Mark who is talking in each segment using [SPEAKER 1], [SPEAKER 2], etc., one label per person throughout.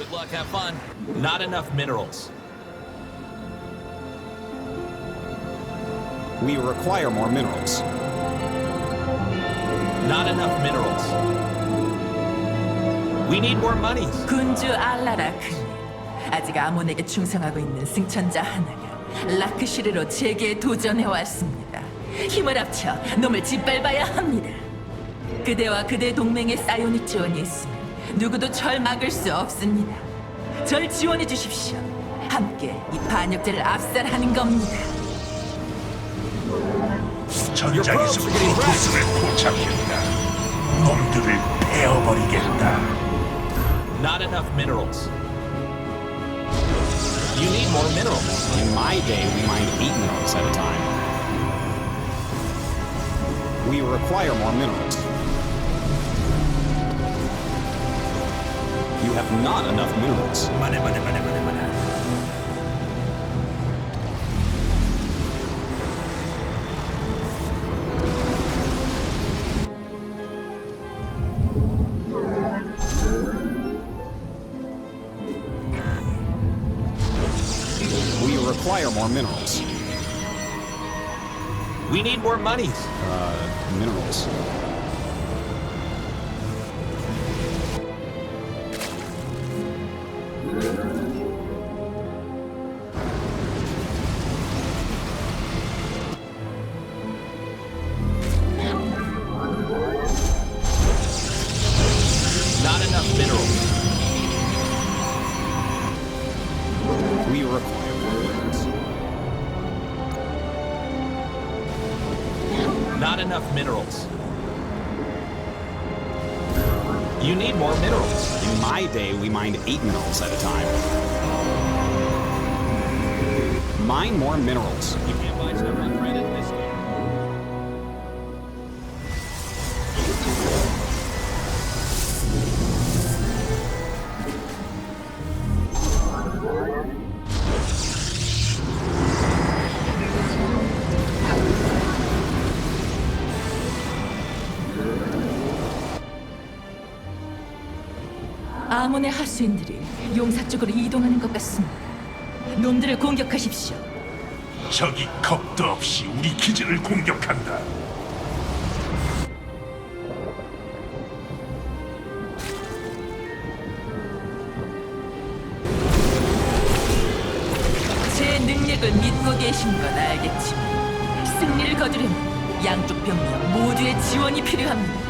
[SPEAKER 1] Good luck, have fun. Not enough minerals.
[SPEAKER 2] We require more minerals.
[SPEAKER 1] Not enough minerals. We need more monies.
[SPEAKER 3] 군주 알라라크니 아직 아몬에게 충성하고 있는 승천자 하나가 라크시르로 제게 도전해 왔습니다. 힘을 합쳐 놈을 짓밟아야 합니다. 그대와 그대 동맹의 사이오닉 지원이 있으면 누구도 절 막을 수 없습니다. 절 지원해 주십시오. 함께 이 반역죄를 압살하는 겁니다.
[SPEAKER 4] 전장에서 프로토스를 포착했다. 놈들을 베어버리겠다.
[SPEAKER 1] Not enough minerals. You need more minerals.
[SPEAKER 2] In my day, we mined eight minerals at a time. We require more minerals. You have not enough minerals.
[SPEAKER 4] 마네 마네 마네 마네 마네.
[SPEAKER 2] We require more minerals.
[SPEAKER 1] We need more monies.
[SPEAKER 2] Uh, minerals.
[SPEAKER 1] Not enough minerals. You need more minerals.
[SPEAKER 2] In my day, we mined eight minerals at a time. Mine more minerals.
[SPEAKER 1] You can't buy stuff
[SPEAKER 3] 아몬의 하수인들이 용사 쪽으로 이동하는 것 같습니다. 놈들을 공격하십시오.
[SPEAKER 4] 적이 겁도 없이 우리 기지를 공격한다.
[SPEAKER 3] 제 능력을 믿고 계신 건 알겠지만 승리를 거두려면 양쪽 병력 모두의 지원이 필요합니다.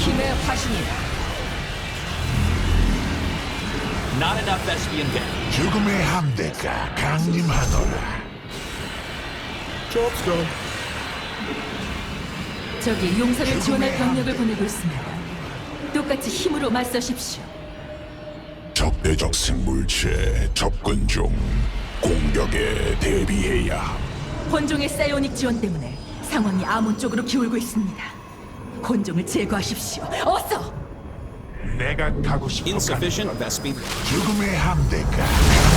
[SPEAKER 3] 힘의 화신이다.
[SPEAKER 1] not enough Vespian gas.
[SPEAKER 4] 죽음의 함대가 강림하노라.
[SPEAKER 1] Job's done.
[SPEAKER 3] 저기 용사를 지원할 병력을 보내고 있습니다. 똑같이 힘으로 맞서십시오.
[SPEAKER 5] 적대적 생물체 접근 중 공격에 대비해야 함.
[SPEAKER 3] 혼종의 사이오닉 지원 때문에 상황이 아몬 쪽으로 기울고 있습니다. 혼종을 제거하십시오. 어서!
[SPEAKER 4] 내가 가고 싶어
[SPEAKER 2] Insufficient, Vespine.
[SPEAKER 5] 죽음의 함대가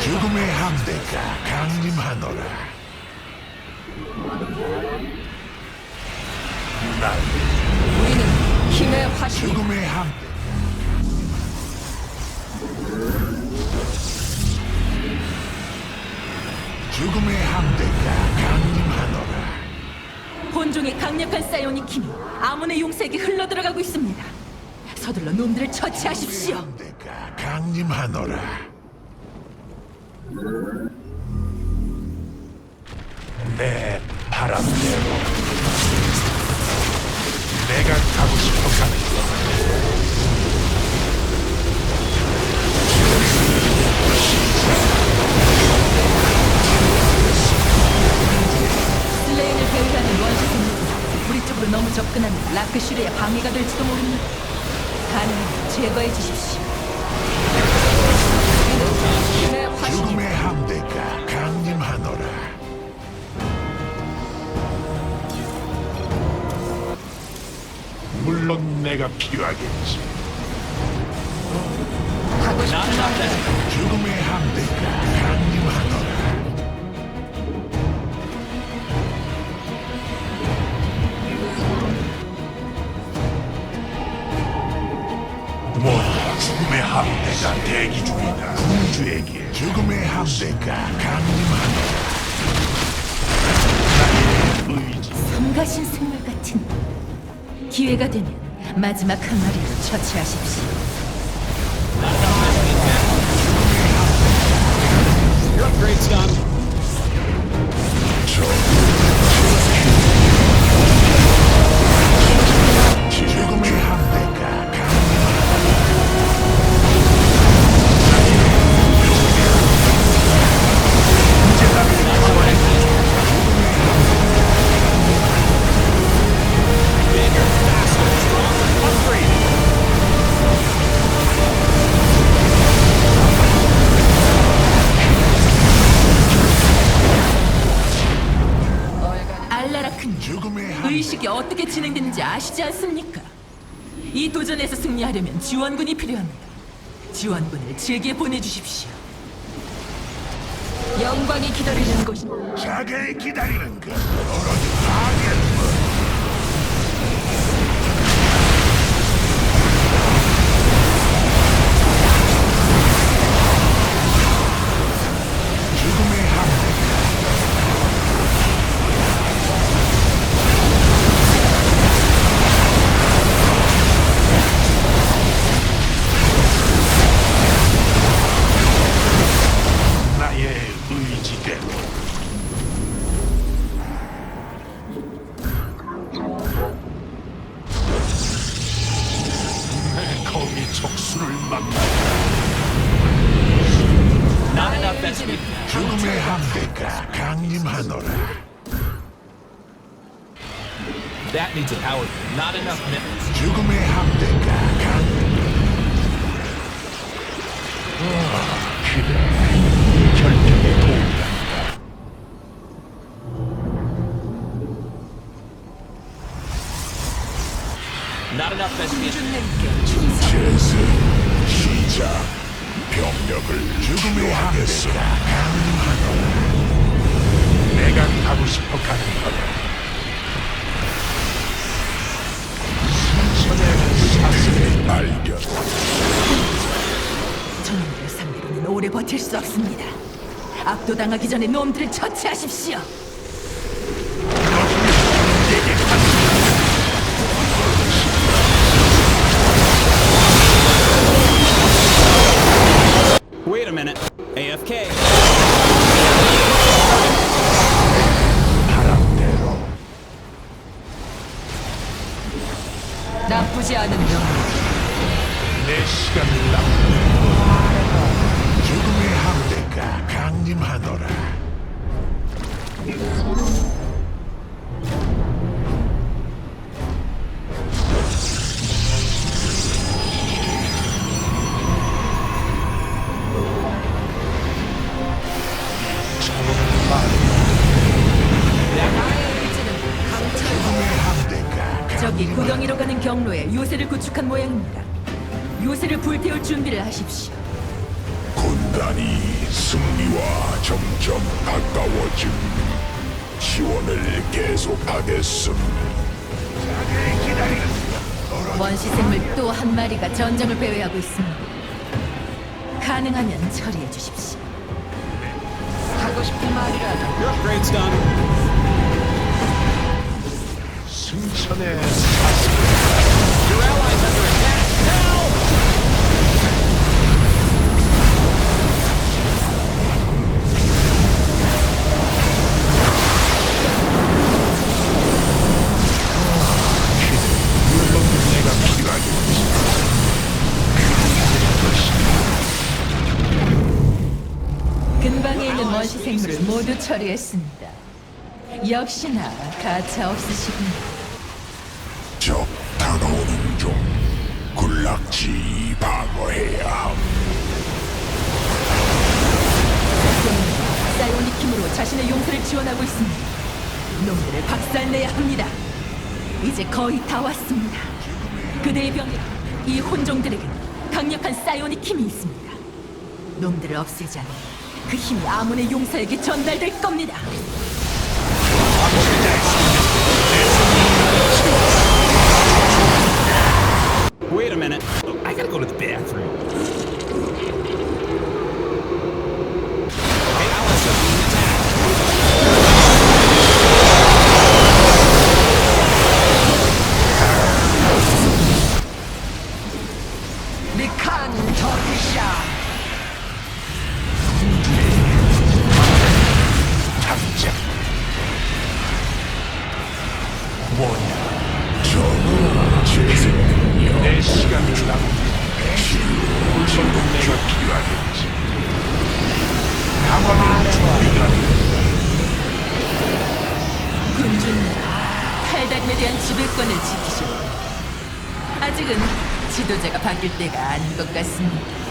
[SPEAKER 5] 죽음의 함대가 강림하노라.
[SPEAKER 3] 우리는 힘의 화신
[SPEAKER 5] 죽음의 함대. 죽음의 함대가 강림하노라.
[SPEAKER 3] 혼종의 강력한 사이오닉 힘이 아몬의 용색에 흘러들어가고 있습니다. 서둘러 놈들을 처치하십시오.
[SPEAKER 5] 함대가 강림하노라.
[SPEAKER 4] 내 바람대로 내가 가고 싶어 가는 길.
[SPEAKER 3] 슬레인을 배회하는 원시 생물이 우리 쪽으로 너무 접근하면 라크슈르의 방해가 될지도 모릅니다. 가능하면 제거해 주십시오.
[SPEAKER 4] 필요하겠지.
[SPEAKER 3] 하고 싶은
[SPEAKER 1] Not enough
[SPEAKER 3] 말
[SPEAKER 1] Vespian.
[SPEAKER 5] 죽음의 함대가 강림하노라.
[SPEAKER 4] 뭐 죽음의 함대가 대기 중이다. 군주에게
[SPEAKER 5] 죽음의 함대가 강림하노라.
[SPEAKER 4] 의지.
[SPEAKER 3] 성가신 생물 같은 기회가 되면 마지막 한 마리로 처치하십시오.
[SPEAKER 5] 죽음의 함대
[SPEAKER 3] 하려면 지원군이 필요합니다. 지원군을 제게 보내주십시오. 영광이 기다리는 곳이
[SPEAKER 5] 자게 기다리는 것 파괴뿐 죽음의
[SPEAKER 3] 버틸 수 없습니다. 압도당하기 전에 놈들을 처치하십시오.
[SPEAKER 5] 강림하노라
[SPEAKER 3] 구덩이로 가는 경로에 요새를 구축한 모양입니다. 요새를 불태울 준비를 하십시오.
[SPEAKER 5] 군단이 승리와 점점 가까워짐 지원을 계속하겠음
[SPEAKER 3] 원시 생물 또 한 마리가 전장을 배회하고 있습니다. 가능하면 처리해 주십시오. 하고 싶은 말이라도
[SPEAKER 2] Your upgrade's done.
[SPEAKER 5] 겠지
[SPEAKER 3] 근방에 있는 원시 생물을 모두 처리했습니다. 역시나 가차 없으시군요.
[SPEAKER 5] 적 다가오는 중 군락지 방어해야 함
[SPEAKER 3] 사이오닉 힘으로 자신의 용사를 지원하고 있습니다. 놈들을 박살내야 합니다. 이제 거의 다 왔습니다. 그대의 병력, 이 혼종들에게 강력한 사이오닉 힘이 있습니다. 놈들을 않으면 그 힘이 아몬의 용사에게 전달될 겁니다.
[SPEAKER 2] Minute.
[SPEAKER 3] 지배권을 지키셨고 아직은 지도자가 바뀔 때가 아닌 것 같습니다.
[SPEAKER 5] 지